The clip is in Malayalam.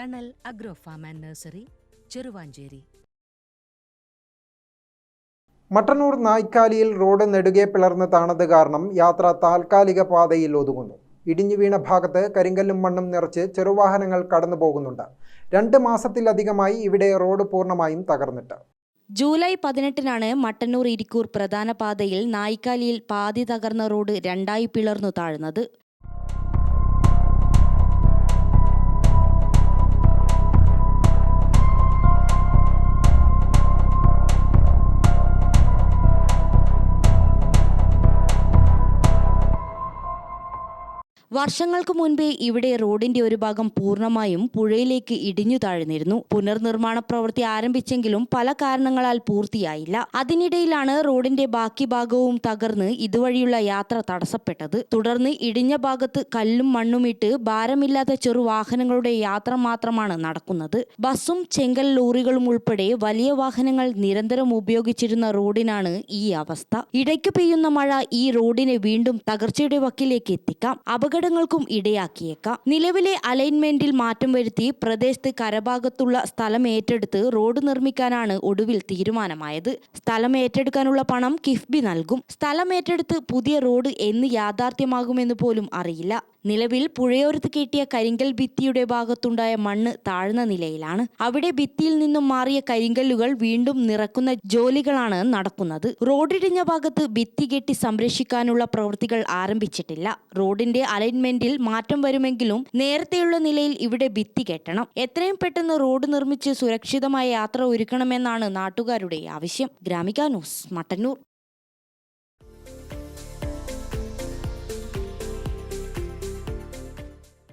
Thanal agro farm and nursery Cheruvanchery. Mattannur നായ്ക്കാലിയിൽ road നെടുകെ പിളർന്ന് താണത് കാരണം യാത്ര താൽക്കാലിക പാതയിൽ ഒതുങ്ങുന്നു. ഇടിഞ്ഞു വീണ ഭാഗത്ത് കരിങ്കല്ലും മണ്ണും നിറച്ച് ചെറുവാഹനങ്ങൾ കടന്നു പോകുന്നുണ്ട്. രണ്ട് മാസത്തിലധികമായി ഇവിടെ റോഡ് പൂർണമായും തകർന്നിട്ട്. ജൂലൈ പതിനെട്ടിനാണ് മട്ടന്നൂർ ഇരിക്കൂർ പ്രധാന പാതയിൽ നായ്ക്കാലിയിൽ പാതി തകർന്ന റോഡ് രണ്ടായി പിളർന്നു താഴ്ന്നത്. വർഷങ്ങൾക്ക് മുൻപേ ഇവിടെ റോഡിന്റെ ഒരു ഭാഗം പൂർണമായും പുഴയിലേക്ക് ഇടിഞ്ഞു താഴ്ന്നിരുന്നു. പുനർനിർമ്മാണ പ്രവൃത്തി ആരംഭിച്ചെങ്കിലും പല കാരണങ്ങളാൽ പൂർത്തിയായില്ല. അതിനിടയിലാണ് റോഡിന്റെ ബാക്കി ഭാഗവും തകർന്ന് ഇതുവഴിയുള്ള യാത്ര തടസ്സപ്പെട്ടത്. തുടർന്ന് ഇടിഞ്ഞ ഭാഗത്ത് കല്ലും മണ്ണുമിട്ട് ഭാരമില്ലാത്ത ചെറു വാഹനങ്ങളുടെ യാത്ര മാത്രമാണ് നടക്കുന്നത്. ബസ്സും ചെങ്കൽ ലോറികളും ഉൾപ്പെടെ വലിയ വാഹനങ്ങൾ നിരന്തരം ഉപയോഗിച്ചിരുന്ന റോഡിനാണ് ഈ അവസ്ഥ. ഇടയ്ക്ക് പെയ്യുന്ന മഴ ഈ റോഡിനെ വീണ്ടും തകർച്ചയുടെ വക്കിലേക്ക് എത്തിക്കാം. അപകടങ്ങൾക്കും ഇടയാക്കിയേക്കാം. നിലവിലെ അലൈൻമെന്റിൽ മാറ്റം വരുത്തി പ്രദേശത്ത് കരഭാഗത്തുള്ള സ്ഥലം ഏറ്റെടുത്ത് റോഡ് നിർമ്മിക്കാനാണ് ഒടുവിൽ തീരുമാനമായത്. സ്ഥലം ഏറ്റെടുക്കാനുള്ള പണം കിഫ്ബി നൽകും. സ്ഥലം ഏറ്റെടുത്ത് പുതിയ റോഡ് എന്ന് യാഥാർത്ഥ്യമാകുമെന്ന് പോലും അറിയില്ല. നിലവിൽ പുഴയോരത്ത് കെട്ടിയ കരിങ്കൽ ഭിത്തിയുടെ ഭാഗത്തുണ്ടായ മണ്ണ് താഴ്ന്ന നിലയിലാണ്. അവിടെ ഭിത്തിയിൽ നിന്നും മാറിയ കരിങ്കല്ലുകൾ വീണ്ടും നിറക്കുന്ന ജോലികളാണ് നടക്കുന്നത്. റോഡിടിഞ്ഞ ഭാഗത്ത് ഭിത്തി കെട്ടി സംരക്ഷിക്കാനുള്ള പ്രവൃത്തികൾ ആരംഭിച്ചിട്ടില്ല. റോഡിന്റെ അലൈൻമെന്റിൽ മാറ്റം വരുമെങ്കിലും നേരത്തെയുള്ള നിലയിൽ ഇവിടെ ഭിത്തി കെട്ടണം. എത്രയും പെട്ടെന്ന് റോഡ് നിർമ്മിച്ച് സുരക്ഷിതമായ യാത്ര ഒരുക്കണമെന്നാണ് നാട്ടുകാരുടെ ആവശ്യം. Gramika news Mattannur.